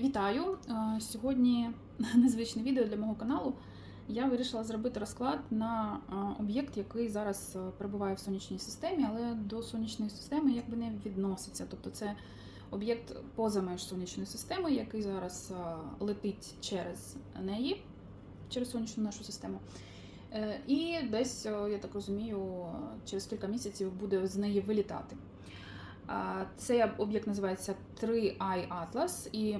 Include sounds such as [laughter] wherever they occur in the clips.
Вітаю! Е, Сьогодні [laughs] незвичне відео для мого каналу. Я вирішила зробити розклад на е, об'єкт, який зараз е, перебуває в сонячній системі, але до сонячної системи якби не відноситься. Тобто це об'єкт поза меж сонячної системи, який зараз летить через неї, через сонячну нашу систему. І десь, я так розумію, через кілька місяців буде з неї вилітати. Цей об'єкт називається 3i Atlas, і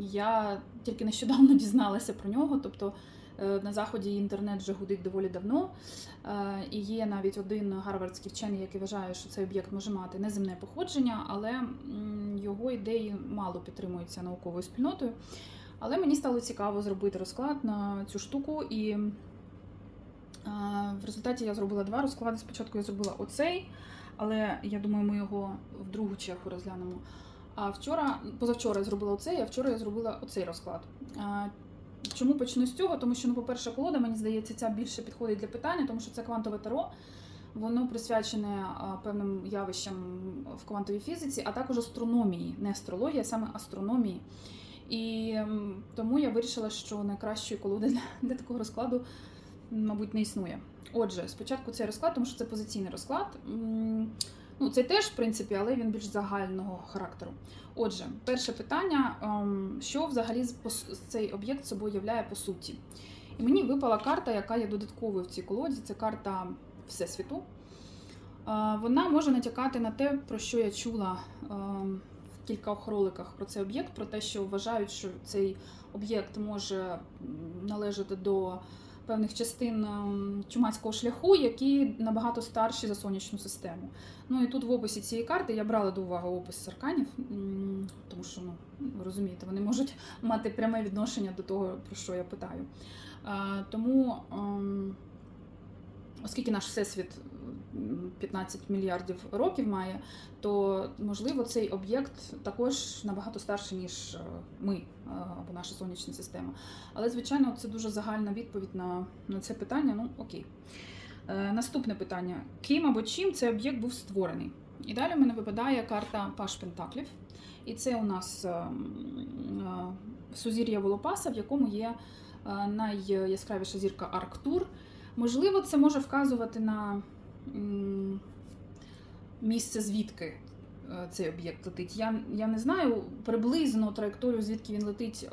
я тільки нещодавно [laughs] дізналася про нього. Тобто е, на заході інтернет вже гудить доволі давно. Е, І є навіть один гарвардський вчений, який вважає, що цей об'єкт може мати неземне походження, але його ідеї мало підтримуються науковою спільнотою. Але мені стало цікаво зробити розклад на цю штуку, і е, в результаті я зробила два розклади. Спочатку я зробила оцей але я думаю, ми його в другу чергу розглянемо. А вчора, позавчора я зробила оцей, а вчора я зробила оцей розклад. Чому почну з цього? Тому що, ну, по-перше, колода, мені здається, ця більше підходить для питання, тому що це квантове таро. Воно присвячене певним явищам в квантовій фізиці, а також астрономії, не астрології, а саме астрономії. І тому я вирішила, що найкращої колоди для, для такого розкладу, мабуть, не існує. Отже, спочатку цей розклад, тому що це позиційний розклад. Ну, це теж, в принципі, але він більш загального характеру. Отже, перше питання: ем, що взагалі цей об'єкт собою являє по суті? І мені випала карта, яка є додатковою в цій колоді. Це карта Всесвіту. Е, Вона може натякати на те, про що я чула ем, в кількох роликах про цей об'єкт, про те, що вважають, що цей об'єкт може належати до певних частин ем, чумацького шляху, які набагато старші за сонячну систему. Ну і тут в описі цієї карти я брала до уваги опис арканів, тому що ну, ви розумієте, вони можуть мати пряме відношення до того, про що я питаю. Е, Тому, ем, оскільки наш всесвіт 15 мільярдів років має, то можливо цей об'єкт також набагато старший, ніж е, ми е, або наша сонячна система. Але, звичайно, це дуже загальна відповідь на, на це питання. Ну, окей. Е, наступне питання: ким або чим цей об'єкт був створений? І далі в мене випадає карта Паш Пентаклів. І це у нас сузір'я Волопаса, в якому є найяскравіша зірка Арктур. Можливо, це може вказувати на місце, звідки е, цей об'єкт летить. Я, я не знаю приблизно траєкторію, звідки він летить,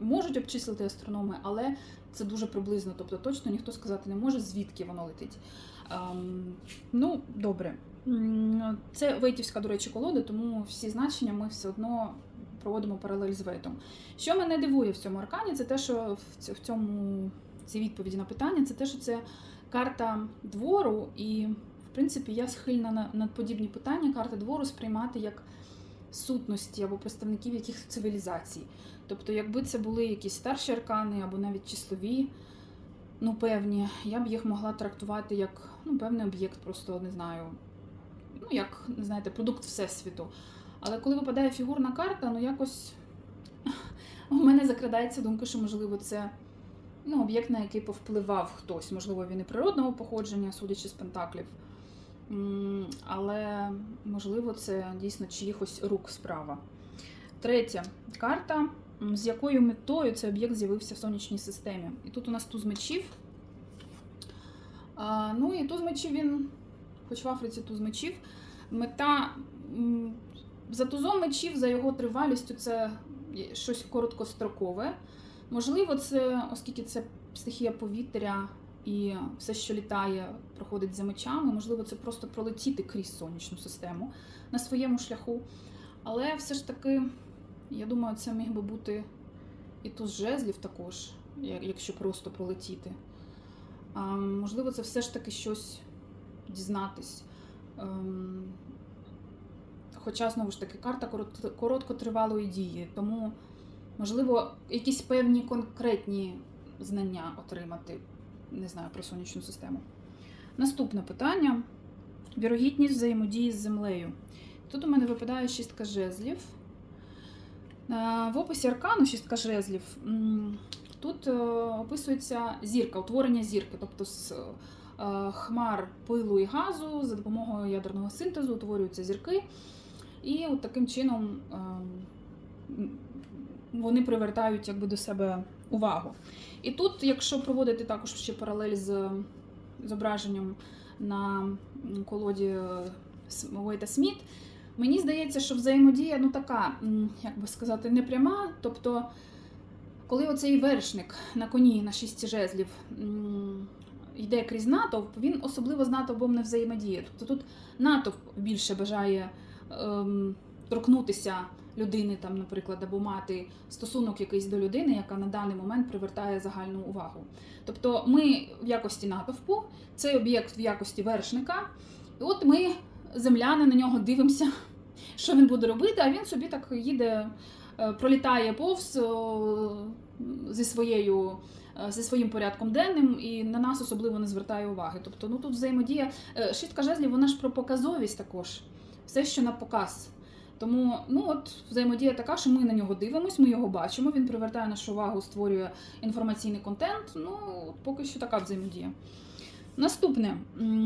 можуть обчислити астрономи, але це дуже приблизно. Тобто точно ніхто сказати не може, звідки воно летить. Ем, ну, добре. Це вейтівська, до речі, колода, тому всі значення ми все одно проводимо паралель з вейтом. Що мене дивує в цьому аркані, це те, що в цьому цій відповіді на питання, це те, що це карта двору, і в принципі я схильна на, на подібні питання карти двору сприймати як сутності або представників якихось цивілізацій. Тобто, якби це були якісь старші аркани або навіть числові, ну певні, я б їх могла трактувати як ну, певний об'єкт, просто не знаю, ну як не знаєте, продукт всесвіту. Але коли випадає фігурна карта, ну якось у мене закрадається думка, що можливо це ну, об'єкт, на який повпливав хтось. Можливо, він і природного походження, судячи з пентаклів. Але можливо, це дійсно чиїхось рук справа. Третя карта, з якою метою цей об'єкт з'явився в сонячній системі. І тут у нас туз мечів. Ну і туз мечів він, хоч в Африці туз мечів, мета за тузом мечів, за його тривалістю, це щось короткострокове. Можливо, це, оскільки це стихія повітря і все, що літає, проходить за мечами, можливо, це просто пролетіти крізь сонячну систему на своєму шляху. Але все ж таки, я думаю, це міг би бути і туз жезлів також, якщо просто пролетіти. А, можливо, це все ж таки щось дізнатись. Ем, Хоча, знову ж таки, карта короткотривалої дії, тому, можливо, якісь певні конкретні знання отримати, не знаю, про сонячну систему. Наступне питання: вірогідність взаємодії з землею. Тут у мене випадає шістка жезлів. Е, В описі аркану шістка жезлів. Тут е, описується зірка, утворення зірки, тобто з е, хмар пилу і газу за допомогою ядерного синтезу утворюються зірки. І от таким чином ем, вони привертають якби до себе увагу. І тут, якщо проводити також ще паралель з зображенням на колоді е, Уейта Сміт, мені здається, що взаємодія ну така, як би сказати, непряма. Тобто, коли оцей вершник на коні на шісті жезлів йде крізь натовп, він особливо з натовпом не взаємодіє. Тобто тут натовп більше бажає ем, торкнутися людини, там, наприклад, або мати стосунок якийсь до людини, яка на даний момент привертає загальну увагу. Тобто ми в якості натовпу, цей об'єкт в якості вершника, і от ми, земляни, на нього дивимося, що він буде робити, а він собі так їде, е, пролітає повз зі своєю. е, Зі своїм порядком денним і на нас особливо не звертає уваги. Тобто, ну тут взаємодія. е, Шістка жезлів, вона ж про показовість також. Все, що на показ. Тому ну от взаємодія така, що ми на нього дивимося, ми його бачимо. Він привертає нашу увагу, створює інформаційний контент. Ну поки що така взаємодія. Наступне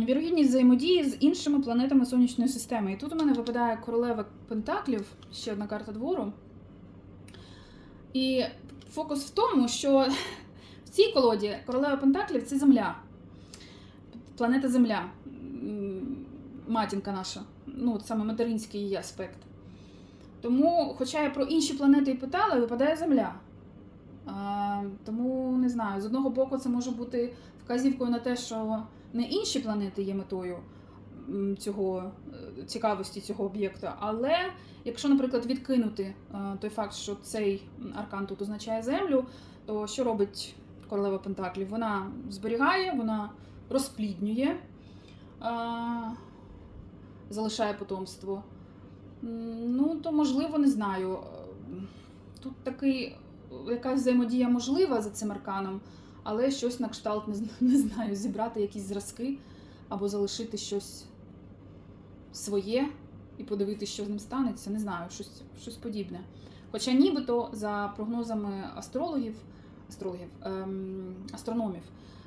вірогідність взаємодії з іншими планетами сонячної системи. І тут у мене випадає королева Пентаклів, ще одна карта двору. І фокус в тому, що в цій колоді королева Пентаклів це Земля. Планета Земля. Матінка наша. Ну, от саме материнський її аспект. Тому, хоча я про інші планети і питала, випадає Земля. А, тому не знаю, з одного боку, це може бути вказівкою на те, що не інші планети є метою цього е, цікавості цього об'єкта. Але якщо, наприклад, відкинути е, той факт, що цей аркан тут означає землю, то що робить королева Пентаклів? Вона зберігає, вона розпліднює, е, залишає потомство. Ну, то можливо, не знаю. Тут такий якась взаємодія можлива за цим арканом, але щось на кшталт не, не знаю, зібрати якісь зразки або залишити щось своє і подивитися, що з ним станеться. Не знаю, щось, щось подібне. Хоча нібито за прогнозами астрологів, астрологів ем, астрономів,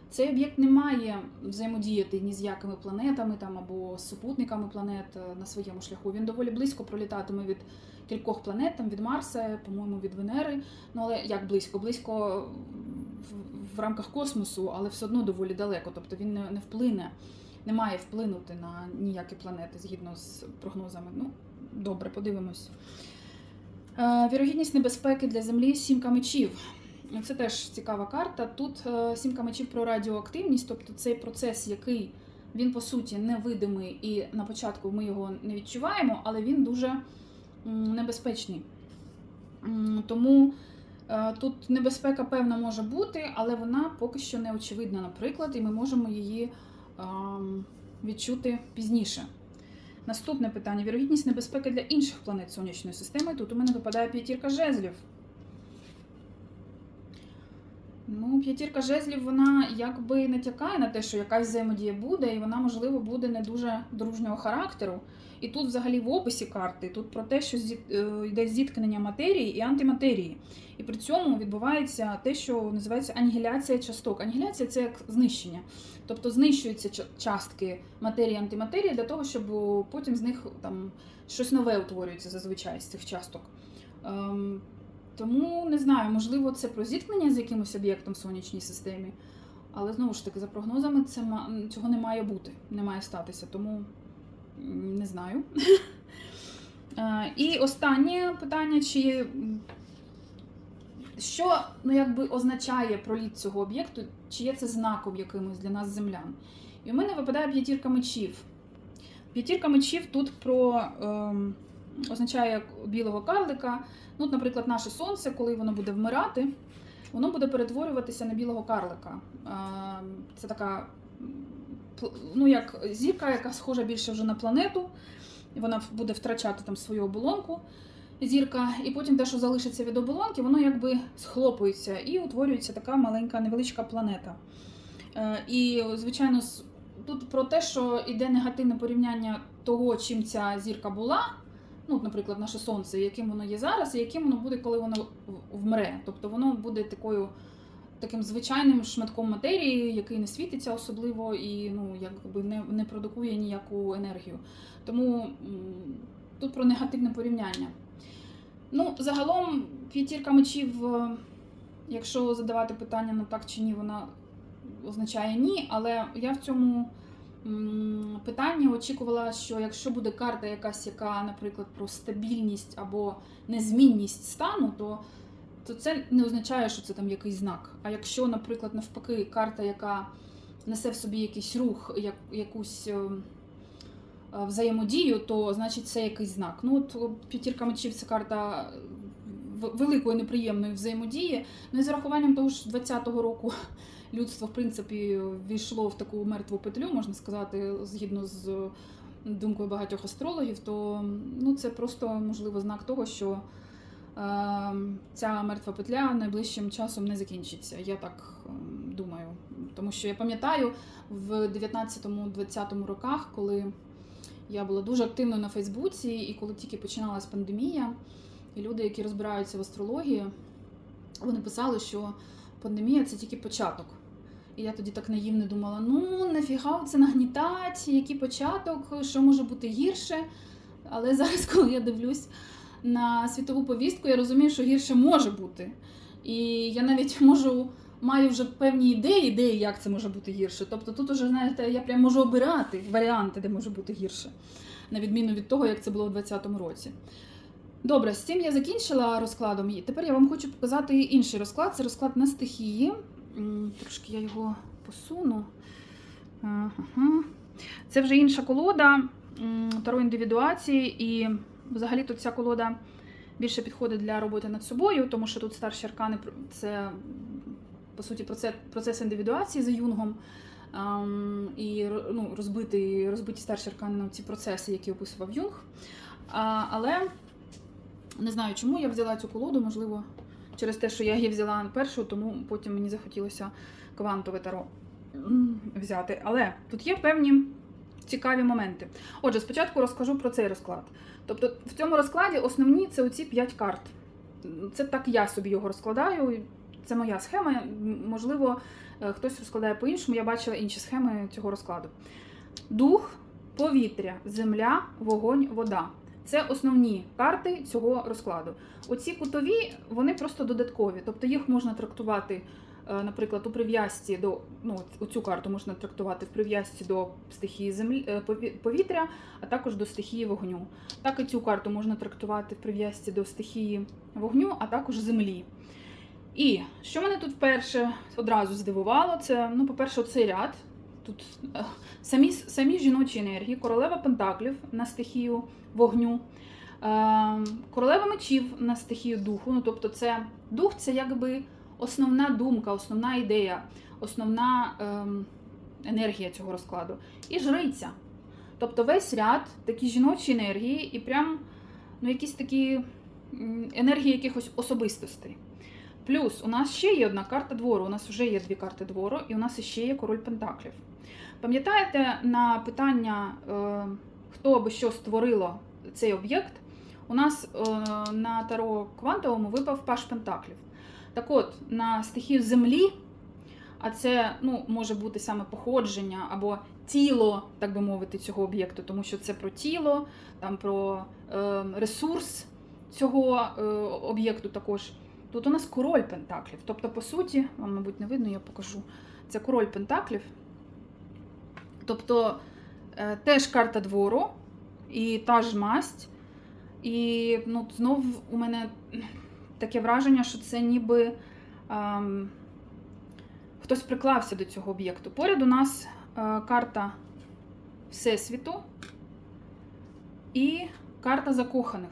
цей об'єкт не має взаємодіяти ні з якими планетами там або супутниками планет е, на своєму шляху. Він доволі близько пролітатиме від кількох планет, там від Марса, по-моєму, від Венери. Ну але як близько? Близько в, в рамках космосу, але все одно доволі далеко. Тобто він не, не вплине, не має вплинути на ніякі планети згідно з прогнозами. Ну, добре, подивимось. Е, Вірогідність небезпеки для Землі сімка мечів. Це теж цікава карта. Тут е, сімка мечів про радіоактивність, тобто цей процес, який він по суті невидимий, і на початку ми його не відчуваємо, але він дуже небезпечний. Тому е, тут небезпека певна може бути, але вона поки що не очевидна, наприклад, і ми можемо її ем, відчути пізніше. Наступне питання: вірогідність небезпеки для інших планет сонячної системи. Тут у мене випадає п'ятірка жезлів. Ну, п'ятірка жезлів, вона якби натякає на те, що якась взаємодія буде, і вона, можливо, буде не дуже дружнього характеру. І тут, взагалі, в описі карти, тут про те, що е, йде зіткнення матерії і антиматерії. І при цьому відбувається те, що називається анігіляція часток. Анігіляція це як знищення. Тобто знищуються частки матерії і антиматерії для того, щоб потім з них там щось нове утворюється зазвичай з цих часток. Тому не знаю, можливо, це про зіткнення з якимось об'єктом в сонячній системі. Але знову ж таки, за прогнозами, це цього не має бути, не має статися, тому не знаю. [laughs] Е, І останнє питання: чи що ну, якби означає проліт цього об'єкту, чи є це знаком якимось для нас землян? І у мене випадає п'ятірка мечів. П'ятірка мечів тут про ем, означає білого карлика. Ну, наприклад, наше сонце, коли воно буде вмирати, воно буде перетворюватися на білого карлика. Ем, Це така, ну як зірка, яка схожа більше вже на планету. Вона буде втрачати там свою оболонку. Зірка, і потім те, що залишиться від оболонки, воно якби схлопується і утворюється така маленька невеличка планета. Е, І, звичайно, тут про те, що йде негативне порівняння того, чим ця зірка була. Ну, наприклад, наше сонце, яким воно є зараз, і яким воно буде, коли воно вмре. Тобто воно буде такою, таким звичайним шматком матерії, який не світиться особливо і ну, якби не, не продукує ніяку енергію. Тому тут про негативне порівняння. Ну, загалом п'ятірка мечів, е, якщо задавати питання на так чи ні, вона означає ні. Але я в цьому м, питанні очікувала, що якщо буде карта якась, яка, наприклад, про стабільність або незмінність стану, то, то це не означає, що це там якийсь знак. А якщо, наприклад, навпаки, карта, яка несе в собі якийсь рух, як, якусь. е, е, Взаємодію, то значить це якийсь знак. Ну от п'ятірка мечів це карта великої неприємної взаємодії. Ну і з урахуванням того ж 20-го року людство, в принципі, війшло в таку мертву петлю, можна сказати, згідно з думкою багатьох астрологів, то ну, це просто можливо знак того, що е, ця мертва петля найближчим часом не закінчиться. Я так е, думаю. Тому що я пам'ятаю в 19-20 роках, коли я була дуже активною на Фейсбуці, і коли тільки починалась пандемія, і люди, які розбираються в астрології, вони писали, що пандемія це тільки початок. І я тоді так наївно думала: ну нафіга це нагнітать, який початок, що може бути гірше. Але зараз, [laughs] коли я дивлюсь на світову повістку, я розумію, що гірше може бути. І я навіть можу маю вже певні ідеї, ідеї, як це може бути гірше. Тобто тут уже, знаєте, я прям можу обирати варіанти, де може бути гірше, на відміну від того, як це було у 2020 році. Добре, з цим я закінчила розкладом. Тепер я вам хочу показати інший розклад. Це розклад на стихії. Трошки я його посуну. Ага. Це вже інша колода Таро індивідуації, і взагалі тут ця колода більше підходить для роботи над собою, тому що тут старші аркани це по суті процес, процес індивідуації за юнгом. Ем, і ну, розбити, розбиті старші аркани на ці процеси, які описував Юнг. А, але не знаю, чому я взяла цю колоду, можливо, через те, що я її взяла першу, тому потім мені захотілося квантове таро взяти. Але тут є певні цікаві моменти. Отже, спочатку розкажу про цей розклад. Тобто, в цьому розкладі основні це оці 5 карт. Це так я собі його розкладаю. Це моя схема. Можливо, е, хтось розкладає по-іншому. Я бачила інші схеми цього розкладу. Дух, повітря, земля, вогонь, вода. Це основні карти цього розкладу. Оці кутові, вони просто додаткові. Тобто їх можна трактувати, е, наприклад, у прив'язці до ну, оцю карту можна трактувати в прив'язці до стихії землі е, повітря, а також до стихії вогню. Так і цю карту можна трактувати в прив'язці до стихії вогню, а також землі. І що мене тут перше одразу здивувало, це, ну, по-перше, цей ряд. Тут е, самі, самі жіночі енергії, королева Пентаклів на стихію вогню, е, королева мечів на стихію духу. Ну, тобто, це дух це якби основна думка, основна ідея, основна ем, енергія цього розкладу. І жриця. Тобто весь ряд такі жіночі енергії, і прям ну, якісь такі енергії якихось особистостей. Плюс у нас ще є одна карта двору. У нас вже є дві карти двору, і у нас ще є король Пентаклів. Пам'ятаєте на питання, е, хто або що створило цей об'єкт? У нас е, на таро квантовому випав Паш Пентаклів. Так от, на стихію землі, а це ну, може бути саме походження або тіло, так би мовити, цього об'єкту, тому що це про тіло, там про е, ресурс цього об'єкту також. Тут у нас король Пентаклів. Тобто, по суті, вам, мабуть, не видно, я покажу. Це король Пентаклів. Тобто е, теж карта двору і та ж масть. І ну, знов у мене таке враження, що це ніби ем, хтось приклався до цього об'єкту. Поряд у нас е, карта Всесвіту і карта закоханих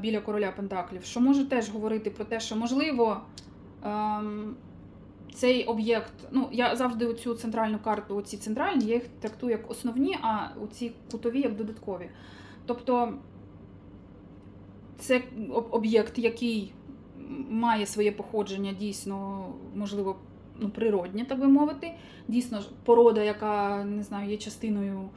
біля короля Пентаклів, що може теж говорити про те, що можливо. ем, цей об'єкт, ну я завжди оцю центральну карту, оці центральні, я їх трактую як основні, а оці кутові як додаткові. Тобто це об'єкт, який має своє походження, дійсно, можливо, ну, природнє, так би мовити. Дійсно, порода, яка не знаю, є частиною е,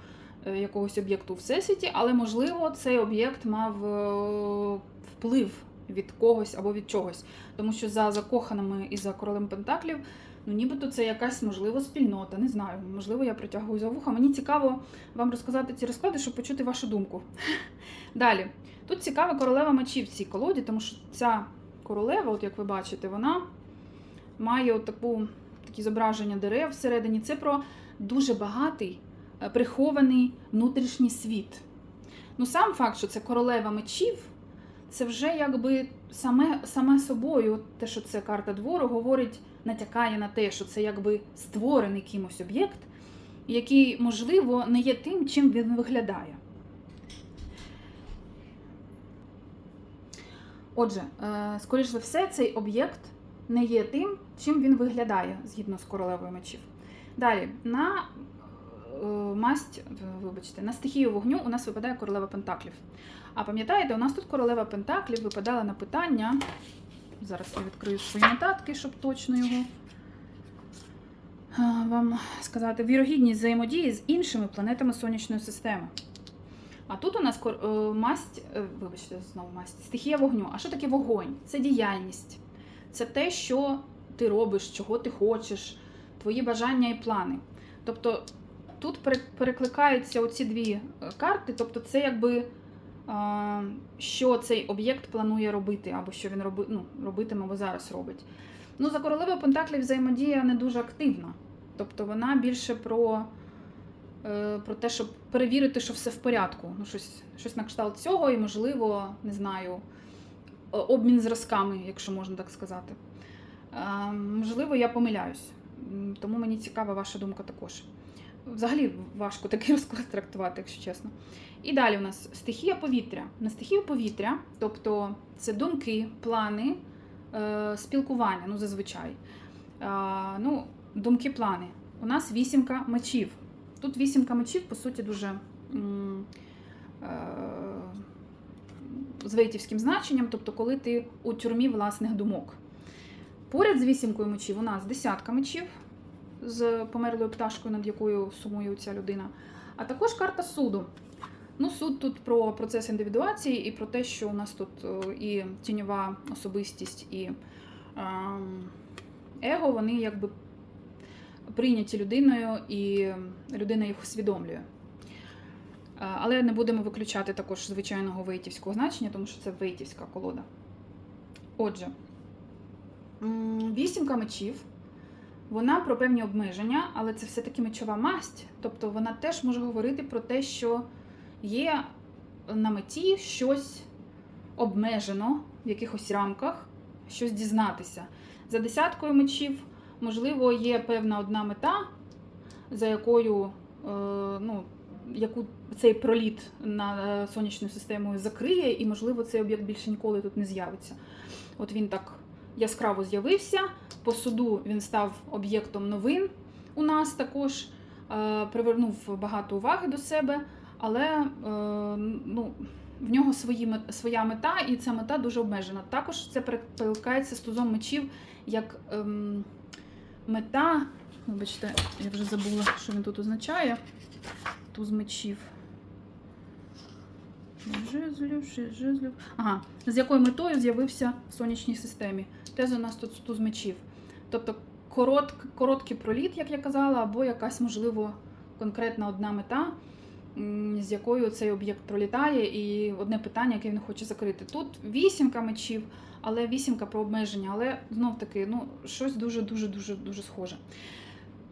якогось об'єкту у всесвіті, але можливо цей об'єкт мав е, вплив від когось або від чогось. Тому що за закоханими і за королем Пентаклів, ну нібито це якась можливо спільнота. Не знаю, можливо, я притягую за вуха. Мені цікаво вам розказати ці розклади, щоб почути вашу думку. [laughs] Далі, Тут цікава королева мечів в цій колоді, тому що ця королева, от як ви бачите, вона має от таку, такі зображення дерев всередині. Це про дуже багатий, е, прихований внутрішній світ. Ну, сам факт, що це королева мечів, це вже якби саме, саме собою, те, що це карта двору, говорить, натякає на те, що це якби створений кимось об'єкт, який, можливо, не є тим, чим він виглядає. Отже, е, скоріш за все, цей об'єкт не є тим, чим він виглядає згідно з королевою мечів. Далі, на е, масть, вибачте, на стихію вогню у нас випадає королева Пентаклів. А пам'ятаєте, у нас тут королева Пентаклів випадала на питання. Зараз я відкрию свої нотатки, щоб точно його е, вам сказати. Вірогідність взаємодії з іншими планетами сонячної системи. А тут у нас е, масть, е, вибачте, знову масть, стихія вогню. А що таке вогонь? Це діяльність. Це те, що ти робиш, чого ти хочеш, твої бажання і плани. Тобто тут перекликаються оці дві е, карти, тобто це якби що цей об'єкт планує робити, або що він роби, ну, робитиме або зараз робить. Ну, за королевою Пентаклів взаємодія не дуже активна. Тобто вона більше про, е, про те, щоб перевірити, що все в порядку. Ну, щось, щось на кшталт цього, і, можливо, не знаю, обмін зразками, якщо можна так сказати. Е, можливо, я помиляюсь. Тому мені цікава ваша думка також. Взагалі важко такий [laughs] розклад трактувати, якщо чесно. І далі у нас стихія повітря. На стихію повітря, тобто це думки, плани, е, спілкування, ну зазвичай. А, ну, думки, плани. У нас вісімка мечів. Тут вісімка мечів, по суті, дуже е, з вейтівським значенням, тобто, коли ти у тюрмі власних думок. Поряд з вісімкою мечів у нас десятка мечів з померлою пташкою, над якою сумує ця людина. А також карта суду. Ну, суд тут про процес індивідуації і про те, що у нас тут е, і тіньова особистість, і ем, его, вони якби прийняті людиною, і людина їх усвідомлює. Е, Але не будемо виключати також звичайного вейтівського значення, тому що це вейтівська колода. Отже, вісімка мечів. Вона про певні обмеження, але це все-таки мечова масть. Тобто вона теж може говорити про те, що є на меті щось обмежено в якихось рамках, щось дізнатися. За десяткою мечів, можливо, є певна одна мета, за якою е, ну, яку цей проліт на сонячною системою закриє, і, можливо, цей об'єкт більше ніколи тут не з'явиться. От він так яскраво з'явився. По суду він став об'єктом новин у нас також, е, привернув багато уваги до себе, але е, ну, в нього свої, своя мета, і ця мета дуже обмежена. Також це перекликається з тузом мечів як ем, мета. Вибачте, я вже забула, що він тут означає. Туз мечів. Жезлів, жезлів. Ага, з якою метою з'явився в сонячній системі. Теж у нас тут туз мечів. Тобто корот, короткий проліт, як я казала, або якась, можливо, конкретна одна мета, з якою цей об'єкт пролітає, і одне питання, яке він хоче закрити. Тут вісімка мечів, але вісімка про обмеження, але знов таки, ну, щось дуже дуже дуже дуже схоже.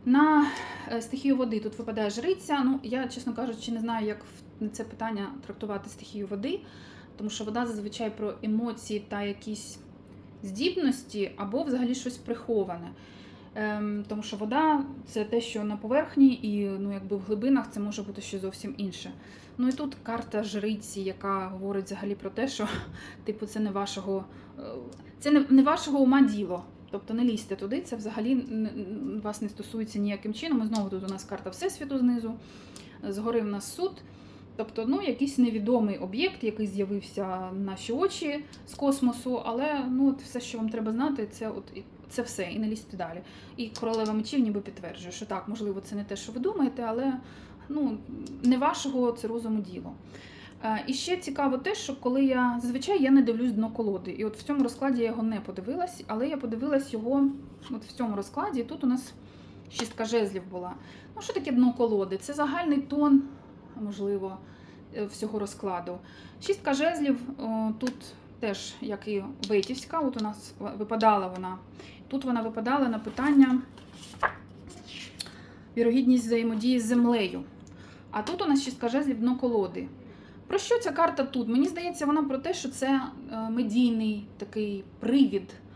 На е, стихію води тут випадає жриця. Ну, я, чесно кажучи, не знаю, як це питання трактувати стихію води, тому що вода зазвичай про емоції та якісь здібності або взагалі щось приховане. Ем, тому що вода це те, що на поверхні, і ну, якби в глибинах це може бути щось зовсім інше. Ну і тут карта жриці, яка говорить взагалі про те, що [laughs] типу, це не вашого, е, це не, не вашого ума діло. Тобто не лізьте туди, це взагалі вас не стосується ніяким чином. І знову тут у нас карта Всесвіту знизу, згори в нас суд. Тобто, ну, якийсь невідомий об'єкт, який з'явився наші очі з космосу, але ну, от все, що вам треба знати, це от це все, і не лізьте далі. І королева мечів ніби підтверджує, що так, можливо, це не те, що ви думаєте, але ну, не вашого це розуму діло. Е, І ще цікаво те, що коли я зазвичай я не дивлюсь дно колоди. І от в цьому розкладі я його не подивилась, але я подивилась його от в цьому розкладі. Тут у нас шістка жезлів була. Ну, що таке дно колоди? Це загальний тон, можливо, е, всього розкладу. Шістка жезлів тут теж, як і Ветівська, от у нас випадала вона. Тут вона випадала на питання вірогідність взаємодії з землею. А тут у нас шістка жезлів дно колоди. Про що ця карта тут? Мені здається, вона про те, що це е, медійний такий привід е,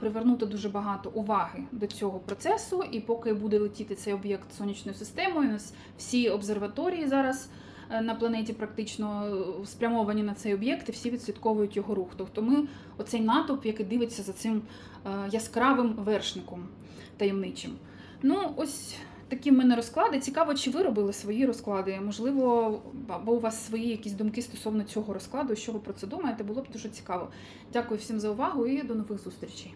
привернути дуже багато уваги до цього процесу. І поки буде летіти цей об'єкт сонячною системою, у нас всі обсерваторії зараз е, на планеті практично е, спрямовані на цей об'єкт, і всі відслідковують його рух. Тобто ми оцей натовп, який дивиться за цим е, яскравим вершником таємничим. Ну, ось такі в мене розклади. Цікаво, чи ви робили свої розклади. Можливо, або у вас свої якісь думки стосовно цього розкладу. Що ви про це думаєте? Було б дуже цікаво. Дякую всім за увагу і до нових зустрічей.